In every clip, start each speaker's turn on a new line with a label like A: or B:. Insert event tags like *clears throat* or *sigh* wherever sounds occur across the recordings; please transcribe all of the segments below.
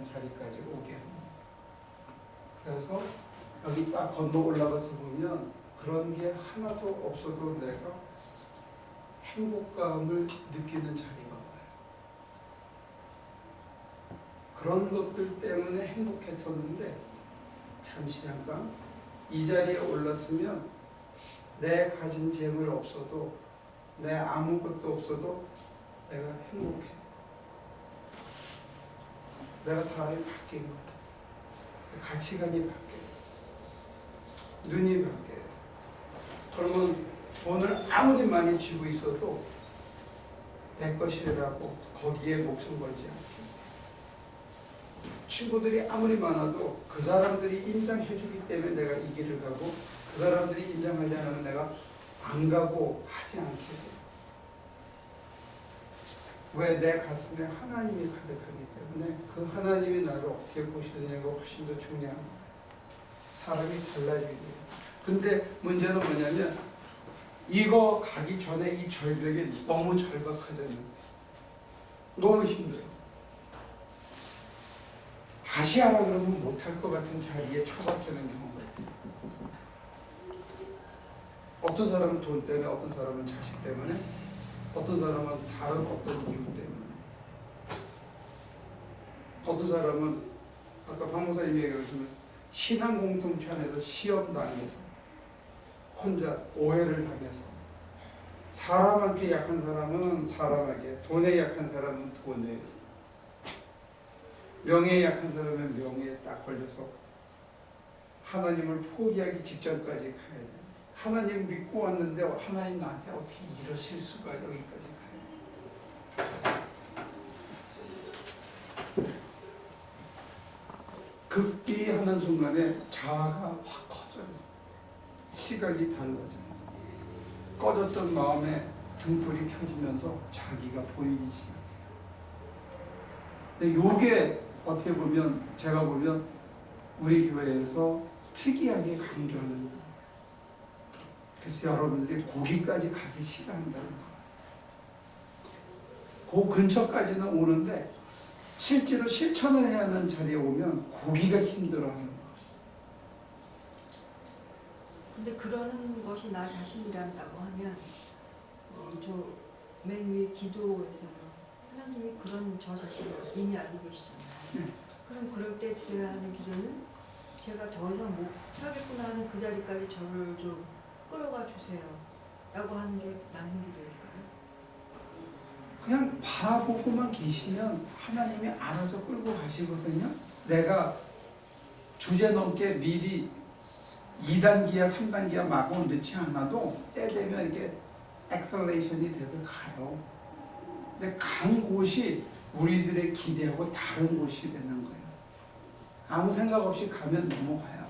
A: 행복한 자리까지 오게 합니다. 그래서 여기 딱 건너 올라가서 보면 그런 게 하나도 없어도 내가 행복감을 느끼는 자리가 와요. 그런 것들 때문에 행복했었는데 잠시 잠깐 이 자리에 올랐으면 내 가진 재물 없어도 내 아무것도 없어도 내가 행복해. 내가 사람이 바뀐 거야. 가치관이 바뀌어. 눈이 바뀌어요. 그러면 돈을 아무리 많이 쥐고 있어도 내 것이라고 거기에 목숨 걸지 않게. 친구들이 아무리 많아도 그 사람들이 인정해 주기 때문에 내가 이 길을 가고 그 사람들이 인정하지 않으면 내가 안 가고 하지 않게 돼. 왜 내 가슴에 하나님이 가득하기 때문에 그 하나님이 나를 어떻게 보시느냐가 훨씬 더 중요한. 사람이 달라지게 돼요. 근데 문제는 뭐냐면 이거 가기 전에 이 절벽이 너무 절박하잖아요. 너무 힘들어. 다시 하라 그러면 못할 것 같은 자리에 처박히는 경우가 있어요. 어떤 사람은 돈 때문에, 어떤 사람은 자식 때문에, 어떤 사람은 다른 어떤 이유 때문에, 어떤 사람은 아까 박 목사님이 얘기하셨지만 신앙 공동체 안에서 시험 당해서 혼자 오해를 당해서 사람한테 약한 사람은 사람에게, 돈에 약한 사람은 돈에, 명예에 약한 사람은 명예에 딱 걸려서 하나님을 포기하기 직전까지 가야 돼. 하나님 믿고 왔는데 하나님 나한테 어떻게 이러실 수가 여기까지 가요. 급기 하는 순간에 자아가 확 커져요. 시각이 달라져요. 꺼졌던 마음에 등불이 켜지면서 자기가 보이기 시작해요. 근데 요게 어떻게 보면 제가 보면 우리 교회에서 특이하게 강조하는 거예요. 그래서 여러분들이 거기까지 가기 싫어한다는 거예요. 그 근처까지는 오는데 실제로 실천을 해야 하는 자리에 오면 고기가 힘들어하는 거예요.
B: 근데 그러는 것이 나 자신이란다고 하면 어, 저맨 위에 기도에서는 하나님이 그런 저 자신을 이미 알고 계시잖아요.
A: 네.
B: 그럼 그럴 때 드려야 하는 기도는 제가 더 이상 못 살겠구나 하는 그 자리까지 저를 좀 끌어가 주세요. 라고 하는 게 맞는 기도일까요?
A: 그냥 바라보고만 계시면 하나님이 알아서 끌고 가시거든요. 내가 주제 넘게 미리 2단계야 3단계야 마구 넣지 않아도 때 되면 이렇게 엑셀레이션이 돼서 가요. 근데 간 곳이 우리들의 기대하고 다른 곳이 되는 거예요. 아무 생각 없이 가면 넘어가요.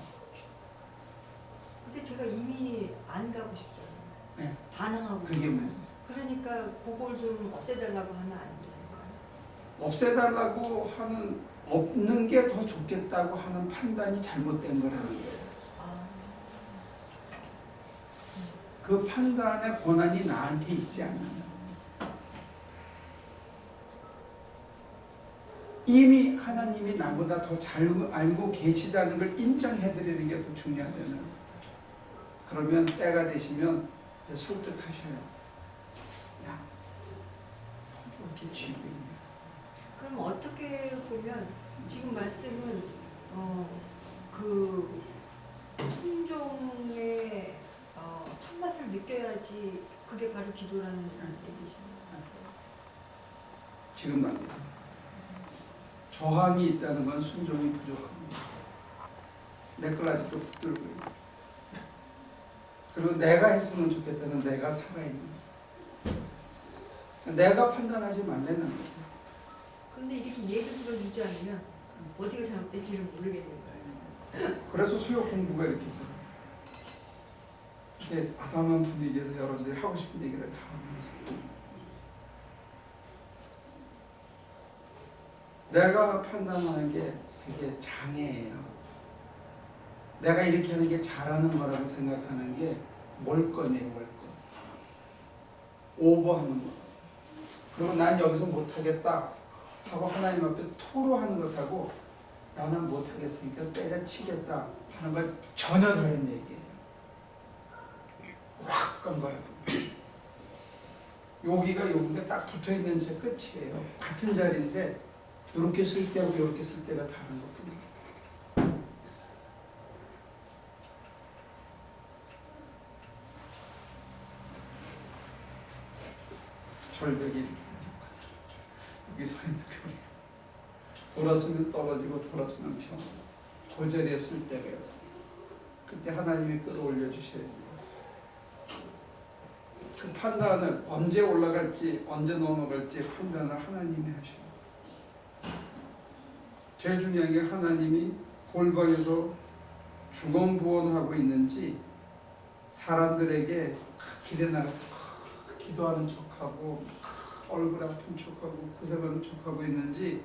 B: 근데 제가 이미 안 가고 싶잖아요.
A: 네.
B: 반항하고
A: 그게. 문제.
B: 그러니까 그걸 좀 없애달라고 하면 안 되는 거예요.
A: 없애달라고 하는 없는 게 더 좋겠다고 하는 판단이 잘못된 거라는 거예요.
B: 아,
A: 그 판단의 권한이 나한테 있지 않느냐. 이미 하나님이 나보다 더 잘 알고 계시다는 걸 인정해 드리는 게 더 중요하잖아요. 그러면 때가 되시면 설득하셔요. 야, 뭐 이렇게 쥐고 있냐.
B: 그럼 어떻게 보면 지금 말씀은 어, 그 순종의 어, 참맛을 느껴야지 그게 바로 기도라는 얘기죠.
A: 지금 말입니다. 저항이 있다는 건 순종이 부족합니다. 내 걸 아직도 붙들고 있는. 그리고 내가 했으면 좋겠다는 내가 살아있는. 내가 판단하지 말라는 거예요.
B: 근데 이렇게 얘기 들어주지 않으면 어디가 잘못될지를 모르겠는 거예요.
A: 그래서 수요 공부가 이렇게 있잖아요. 이렇게 아담한 분위기에서 여러분들이 하고 싶은 얘기를 다 하면서. 내가 판단하는 게 되게 장애예요. 내가 이렇게 하는 게 잘하는 거라고 생각하는 게 몰건이에요, 몰건. 오버하는 거. 그리고 난 여기서 못하겠다. 하고 하나님 앞에 토로하는 것하고 나는 못하겠으니까 때려치겠다 하는 걸 전혀 다른 얘기예요. 확 간 거예요. *clears throat* 여기가 여기가 딱 붙어 있는 제 끝이에요. 같은 자리인데 이렇게 쓸 때하고 이렇게 쓸 때가 다른 것뿐이에요. 절벽이 여기 서 있는 벽이 돌았으면 떨어지고 돌았으면 평. 그 자리에 쓸 때가 있어요. 그때 하나님이 끌어올려 주셔야 돼요. 그 판단을 언제 올라갈지 언제 넘어갈지 판단을 하나님이 하셔요. 제일 중요한 게 하나님이 골방에서 중언부언하고 있는지 사람들에게 기대 나가서 기도하는 척하고 얼굴 아픈 척하고 고생하는 척하고 있는지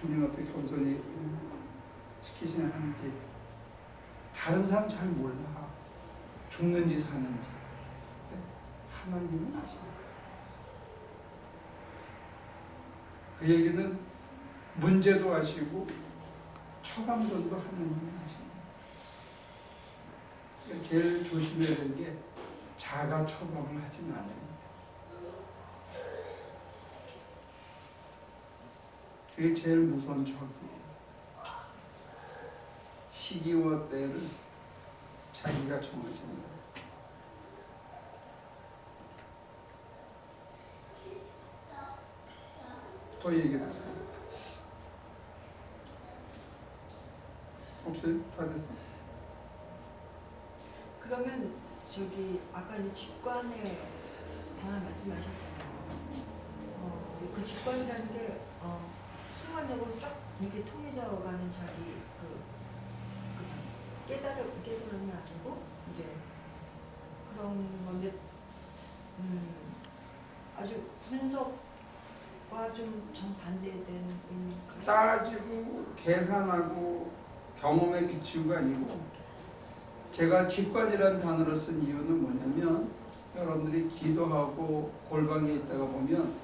A: 주님 앞에 겸손히 시키시나 하는지 다른 사람 잘 몰라. 죽는지 사는지 하나님은 아십니다. 그 얘기는 문제도 아시고 처방전도 하나님이 아십니다. 그러니까 제일 조심해야 될 게 자가 처방을 하지는 않아요. 그게 제일 무서운 적이에요. 시기와 때를 자기가 정하시는 거예요. 더 얘기해 보세요. 없어요? 다 됐어?
B: 그러면 저기 아까 직관에 관한 말씀하셨잖아요. 어, 그 직관이라는 게 어, 순간적으로 쫙 이렇게 통해져가는 자기 그, 그 깨달음 깨달음이 아니고 이제 그런 건데 음, 아주 분석 과좀 정반대되는 의미일까요?
A: 따지고 계산하고 경험에 비추가 아니고 제가 직관이라는 단어를 쓴 이유는 뭐냐면 여러분들이 기도하고 골방에 있다가 보면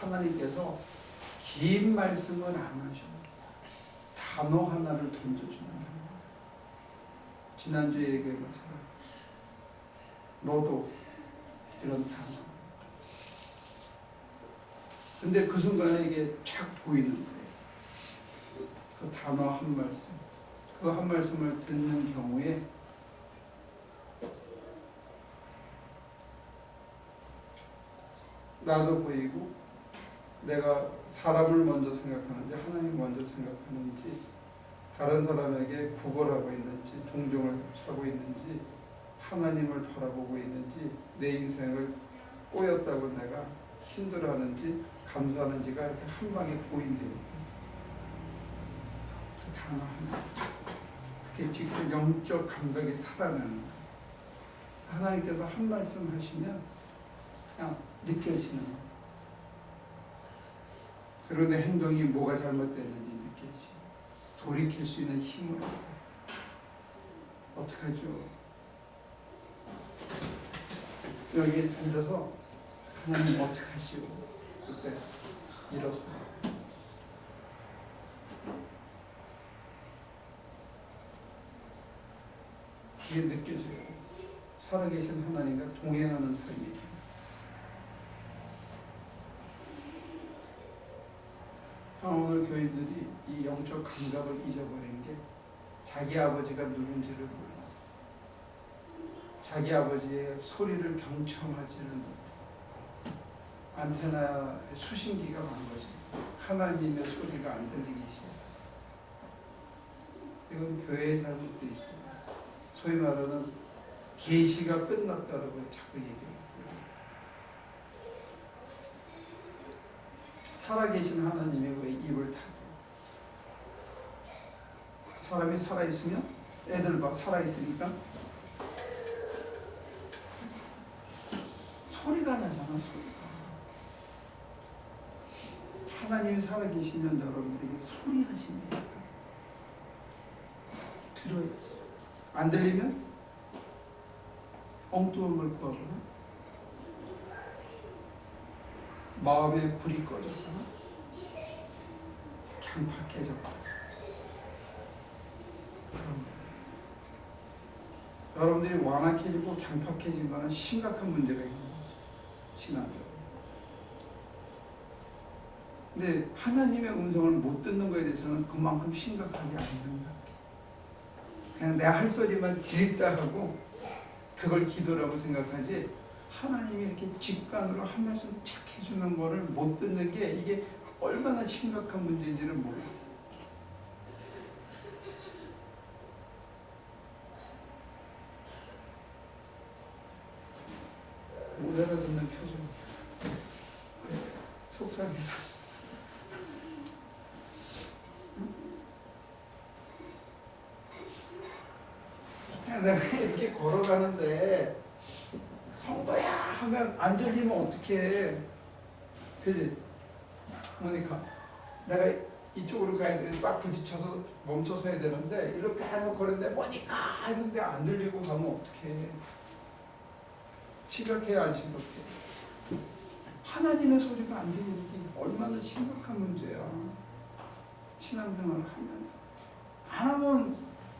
A: 하나님께서 긴 말씀을 안 하셔. 단어 하나를 던져주는 거예요. 지난주에 얘기한 것처럼 너도 이런 단어. 근데 그 순간에 이게 쫙 보이는 거예요. 그 단어 한 말씀. 그 한 말씀을 듣는 경우에 나도 보이고 내가 사람을 먼저 생각하는지 하나님 먼저 생각하는지 다른 사람에게 구걸하고 있는지 동정을 하고 있는지 하나님을 바라보고 있는지 내 인생을 꼬였다고 내가 힘들어하는지 감사하는지가 이렇게 한 방에 보인다니까 그 그게 직접 영적 감각이 살아나는 하나님께서 한 말씀 하시면 그냥 느껴지는 그리고 내 행동이 뭐가 잘못됐는지 느껴지고 돌이킬 수 있는 힘을. 어떡하죠? 여기 앉아서 하나님 어떡하시오? 그때 일어서 그게 느껴져요. 살아계신 하나님과 동행하는 삶이에요. 아, 오늘 교인들이 이 영적 감각을 잊어버린 게 자기 아버지가 누군지를 몰라. 자기 아버지의 소리를 경청하지는 못해. 안테나 수신기가 만 거지. 하나님의 소리가 안 들리기 시작. 이건 교회의 잘못도 있습니다. 소위 말하는 계시가 끝났다라고 자꾸 얘기해요. 살아계신 하나님이 왜 입을 닫아? 사람이 살아있으면 애들 봐 살아있으니까 소리가 나잖아 소리가 하나님이 살아계시면 여러분들이 소리하십니다 들어요 안 들리면 엉뚱한 걸 구하거나 마음에 불이 꺼졌거나 거예요. 여러분들이 완악해지고 강팍해진 거는 심각한 문제가 있는 거죠. 신앙적으로. 근데 하나님의 음성을 못 듣는 거에 대해서는 그만큼 심각하게 안 생각해. 그냥 내가 할 소리만 디립다 하고 그걸 기도라고 생각하지 하나님이 이렇게 직관으로 한 말씀 착 해주는 거를 못 듣는 게 이게 얼마나 심각한 문제인지를 몰라. 못 알아듣는 표정. 속상해라. 그냥 내가 이렇게 걸어가는데 성도야 하면 안 들리면 어떡해. 그지? 모니카 내가 이쪽으로 가야 돼. 딱 부딪혀서 멈춰서 해야 되는데 이렇게 하면 걸었는데 모니카 했는데 안 들리고 가면 어떡해. 심각해야 안 심각해? 하나님의 소리가 안 들리는 게 얼마나 심각한 문제야. 신앙생활을 하면서. 안 하면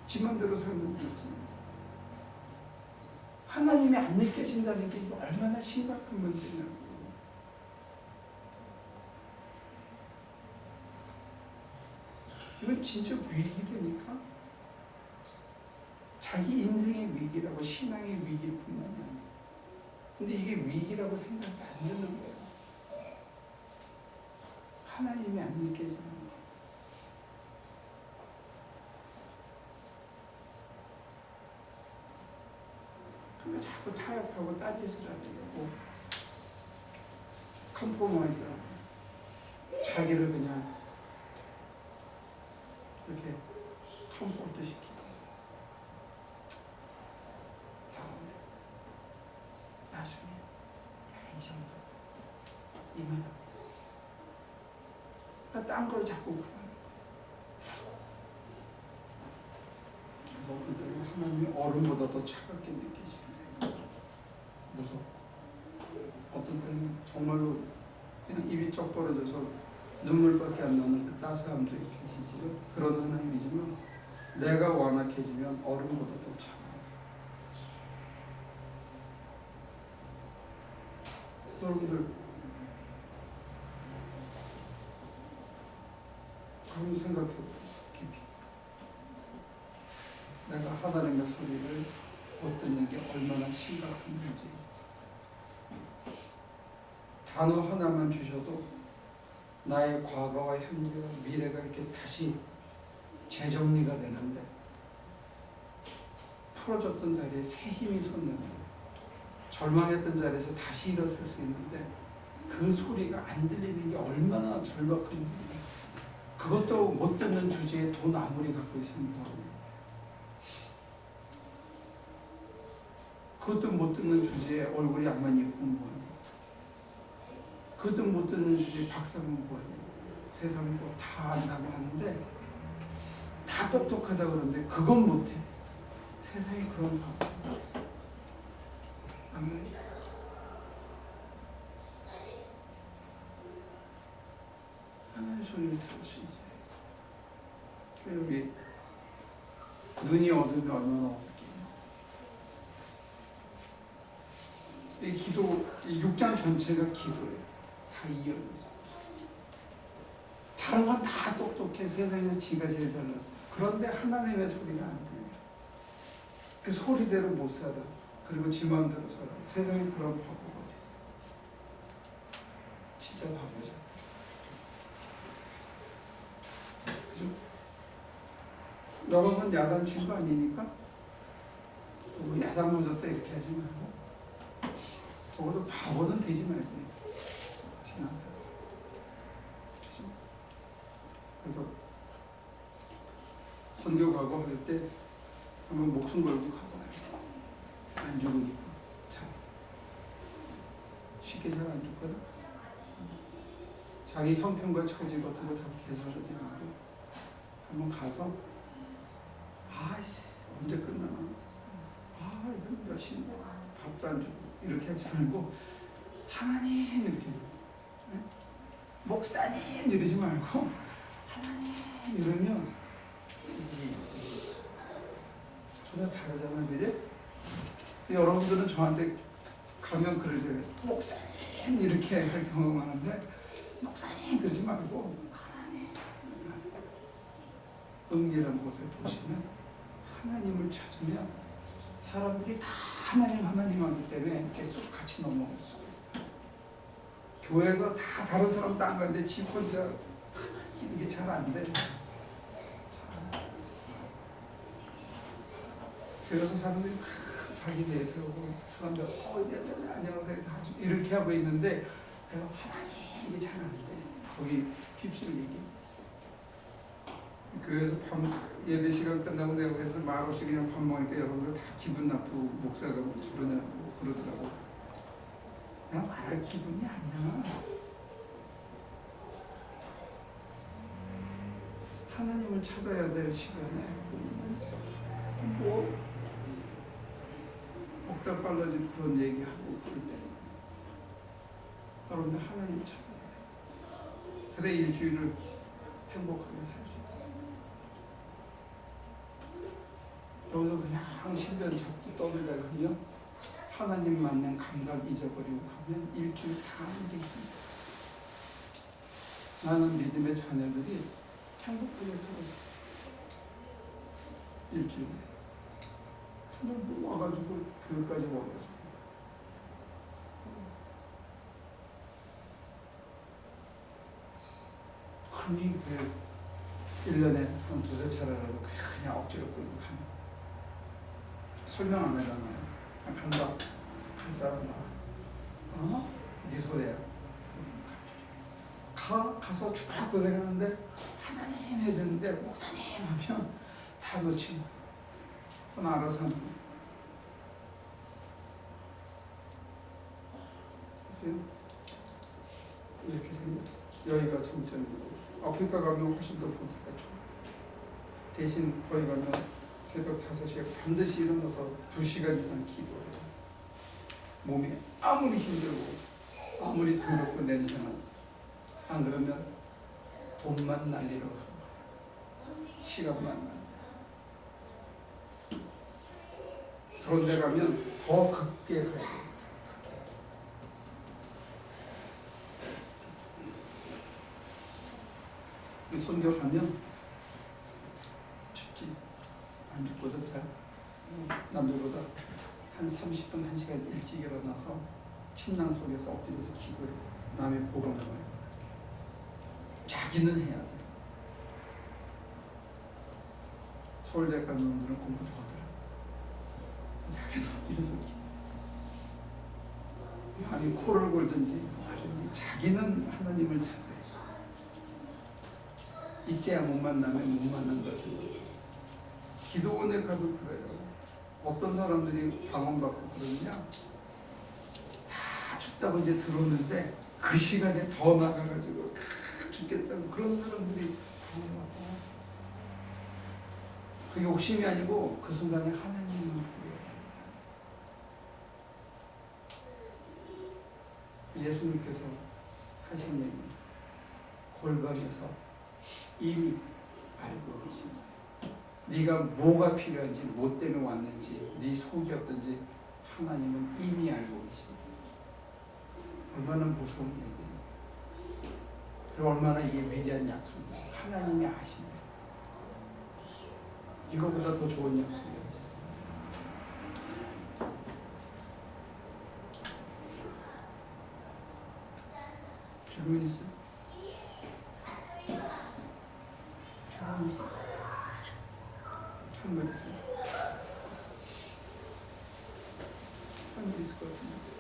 A: 지 맘대로 살는 거지 하나님이 안 느껴진다는 게 얼마나 심각한 문제냐고. 이건 진짜 위기라니까. 자기 인생의 위기라고 신앙의 위기일 뿐만이 아니야. 근데 이게 위기라고 생각이 안 드는 거야. 하나님이 안 느껴지는 거야. 그러니까 자꾸 타협하고 딴짓을 하려고 컴프로마이즈하고 자기를 그냥 이렇게 컴포트 시키고. 다음에 나중에 야, 이 정도 이만. 딴걸 자꾸 구하는 그래서 어떤 때는 하나님이 얼음보다 더 차갑게 거예요. 무섭고 어떤 때는 정말로 그냥 입이 쩍 벌어져서 눈물밖에 안 나는 그 따스함도 계시지요. 그런 하나님이지만 내가 완악해지면 얼음보다 더 차가워요. 여러분들 한번 생각해. 깊이. 내가 하나님의 소리를 못 듣는 게 얼마나 심각한 문제예요. 단어 하나만 주셔도 나의 과거와 현재와 미래가 이렇게 다시 재정리가 되는데 풀어졌던 자리에 새 힘이 솟는 절망했던 자리에서 다시 일어설 수 있는데 그 소리가 안 들리는 게 얼마나 절박한 일이에요. 그것도 못 듣는 주제에 돈 아무리 갖고 있습니다. 그것도 못 듣는 주제에 얼굴이 양만 예쁜 거예요. 그것도 못 듣는 주제에 박사는 뭐예요. 세상을 뭐다 안다고 하는데 다 똑똑하다 그러는데 그건 못해. 세상에 그런 바보가 있어. 아멘. 하나님의 소리를 들을 수 있어요. 그 여기 눈이 어두우면 얼마나 어둡게요. 이 기도, 이 6장 전체가 기도예요. 다 이어져서. 다른 건 다 똑똑해. 세상에서 지가 제일 잘났어. 그런데 하나님의 소리가 안 들려. 그 소리대로 못 살아. 그리고 지 마음대로 살아. 세상에 그런 바보가 어디 있어. 진짜 바보죠. 그죠? 여러분 야단 친 거 아니니까 뭐 야단 맞았다 이렇게 하지 말고 적어도 바보는 되지 말지. 신앙. 그죠? 그래서 선교 가고 할 때 한번 목숨 걸고 가봐요. 안 죽으니까 잘 쉽게 잘 안 죽거든. 자기 형편과 처지 같은 거다 계산하지 말고 한번 가서 아씨 언제 끝나나 아 이건 몇 시인데 밥도 안 주고 이렇게 하지 말고 하나님 이렇게 네? 목사님 이러지 말고 이러면 이 전혀 다르잖아요, 그지? 여러분들은 저한테 가면 그러잖아요. 목사님 이렇게 할 경우가 많은데 목사님 그러지 말고 하나님 응리라는 곳을 보시면 하나님을 찾으면 사람들이 다 하나님 하나님 하기 때문에 쭉 같이 넘어갈 수 있어요. 교회에서 다 다른 사람 딴 건데 지 혼자 이게 잘 안 돼. 잘. 그래서 사람들이 막 자기 내세우고 사람들 어 네, 네, 네, 안녕하세요 이렇게 하고 있는데 내가 하나님 이게 잘 안 돼. 거기 휩쓸 얘기. 교회에서 밥 예배 시간 끝나고 내가 그래서 말없이 그냥 밥 먹으니까 여러분들 다 기분 나쁘고 목사가 뭐 저러냐고 그러더라고. 내가 말할 기분이 아니야. 하나님을 찾아야 될 시간에 뭐 복답 빨라진 그런 얘기하고 그럴 때 여러분들 하나님을 찾아야 돼. 그래 일주일을 행복하게 살 수 있다. 여기서 그냥 신변 잡고 떠들다가 그냥 하나님 만난 감각 잊어버리고 하면 일주일 사는 게 힘들어. 나는 믿음의 자녀들이 행복하게 살았어. 일주일에. 근데 뭐 와가지고 교회까지 와가지고. 흔히 그 1년에 한 두세 차례라도 그냥 억지로 끌고 가는 설명 안 하잖아요. 간다. 갈 사람 나. 어? 네 소리야. 가 가서 죽으라고 고생하는데 하나님 해야 되는데 목사님 하면 다 놓치고 그건 알아서 하는. 그래서 이렇게 생겼어. 여기가 정점이고 아프리카 가면 훨씬 더 보기가 좋아. 대신 거기 가면 새벽 5시에 반드시 일어나서 2시간 이상 기도해. 몸이 아무리 힘들고 아무리 더럽고 냄새나고 안 그러면 돈만 날리러 시간만. 그런 데 가면 더 극게 가야 돼. 이 손교 가면 춥지 안 춥거든 잘 남들보다 한 30분 1시간 일찍 일어 나서 침낭 속에서 엎드려서 기도해 남의 복음을. 말해 자기는 해야 돼. 서울대 가는 놈들은 공부 더 하더라. 자기는 엎드려서 기도 아니 코를 골든지 뭐 하든지 자기는 하나님을 찾아야 돼 이때야 못 만나면 못 만난 것이 기도원에 가도 그래요. 어떤 사람들이 방언받고 그러느냐? 다 춥다고 이제 들어오는데 그 시간에 더 나가가지고 다 죽겠다고 그런 사람들이 그 욕심이 아니고 그 순간에 하나님을 보여요. 예수님께서 하신 얘기 골방에서 이미 알고 계신다. 네가 뭐가 필요한지, 뭐 때문에 왔는지, 네 속이 어떤지 하나님은 이미 알고 계신다. 얼마나 무서운 얘기예요. 그리고 얼마나 이게 위대한 약속이에요. 하나님이 아신다. 이거보다 더 좋은 약속이에요. 질문 있어요? 질문 있어요? 질문 있어요? 질문 있을 것 같은데.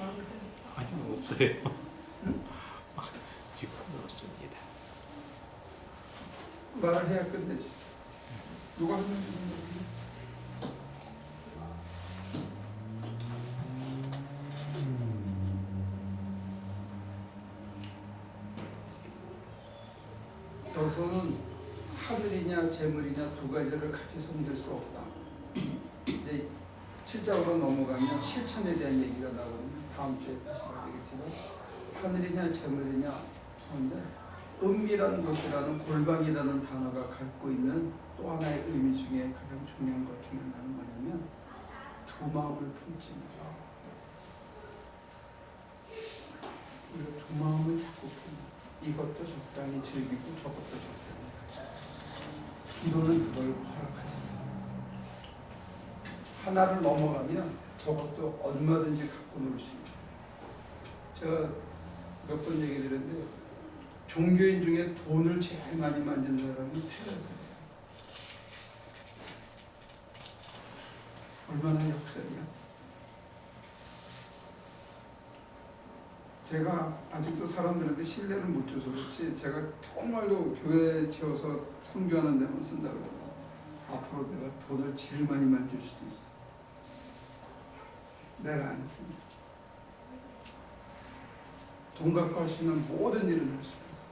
A: 아, 그래.
C: 아니요 없어요. 지금 없습니다.
A: 말을 해야 끝내지. 누가 하는 지 여기서는 하늘이냐 재물이냐 두 가지를 같이 섬길 수 없다. 이제 7장으로 넘어가면 실천에 대한 얘기가 나오는 다음 주에 다시 가되겠지만 하늘이냐 재물이냐 하는데 은밀한 곳이라는 골방이라는 단어가 갖고 있는 또 하나의 의미 중에 가장 중요한 것 중에 하나는 뭐냐면 두 마음을 품지니다 우리가 두 마음을 자꾸 품는 이것도 적당히 즐기고 저것도 적당히 가지고 기도는 그걸 허락하지 하나를 넘어가면 저것도 얼마든지 갖고 놀 수 있어요. 제가 몇 번 얘기 드렸는데 종교인 중에 돈을 제일 많이 만진 사람이 테레사예요. 얼마나 역설이 제가 아직도 사람들한테 신뢰를 못 줘서 그렇지 제가 정말로 교회 지어서 선교하는 데만 쓴다 그러면 앞으로 내가 돈을 제일 많이 만질 수도 있어. 내가 안 씁니다. 돈 갖고 할 수 있는 모든 일을 할 수가 있어.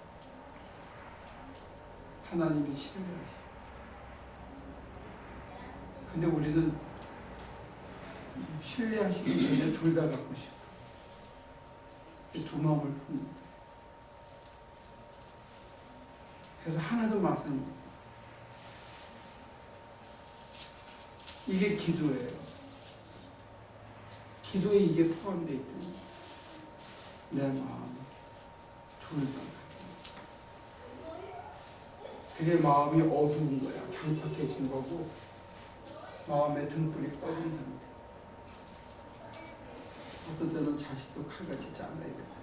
A: 하나님이 신뢰하시. 근데 우리는 신뢰하시기 전에 둘 다 갖고 싶어. 이두 마음을 품는. 그래서 하나도 마선입니다. 이게 기도예요. 기도에 이게 포함되어 있더니 내 마음 둘다 그게 마음이 어두운 거야 경팍해진 거고 마음의 등불이 꺼진 상태 어떤 때는 자식도 칼같이 잘라야겠다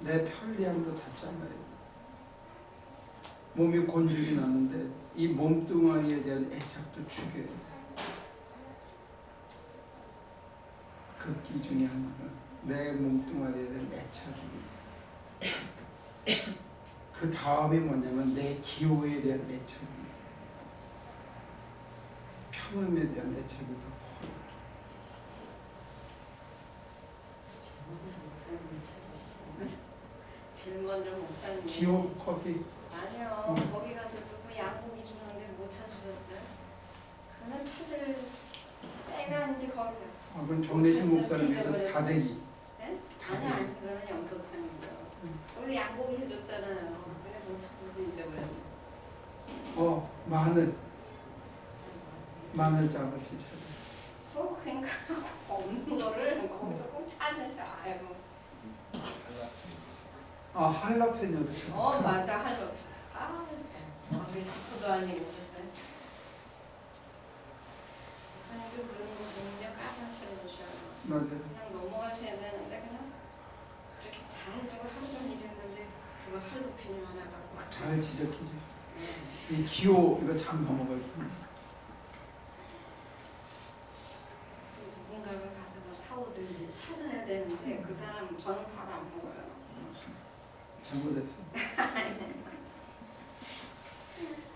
A: 내 편리함도 다 잘라야 돼 몸이 곤죽이 났는데 이 몸뚱아리에 대한 애착도 죽여야 돼 극기 중에 하나가 내 몸뚱아리에 대한 애착이 있어. 그 다음이 뭐냐면 내 기호에 대한 애착이 있어. 편함에 대한 애착이 더 커요.
D: 목사님 찾으시죠. 제일 먼저 목사님.
A: 기호 커피
D: 아니요.
A: 음.
D: 거기 가서 누구 양고기 주는데 못 찾으셨어요? 그는 찾을 때가 아닌데 거기서.
A: 아, 그건
D: 뭐
A: 목사님께서. 다대기
D: 네? 아니 아니 그거는 염소판이고요.
A: 음.
D: 거기 양고기 해줬잖아요. 그래 못 찾아서 잊어버렸네.
A: 어 마늘 마늘 장아찌 찾아
D: 어 그러니까 *laughs* 없는 거를 거기서 꼭 찾으셔. 아이고.
A: 아 할라페뇨도 찾아
D: 어 맞아 할로. 아, 아 멕시코도 아니고 그랬어요. 목사님도 그런 거 보면 까다시러우셔.
A: 맞아요
D: 그냥 넘어가셔야 되는데 그냥 그렇게 다 해주고 하루 종일 했는데 그거 할로피뇨 하나 갖고
A: 잘 지적해줘
D: 네.
A: 이 기호 이거 참 넘어가요
D: 누군가가 가서 뭐 사오든지 찾아야 되는데 그 사람 저는 밥 안 먹어요.
A: seguro de eso. *laughs*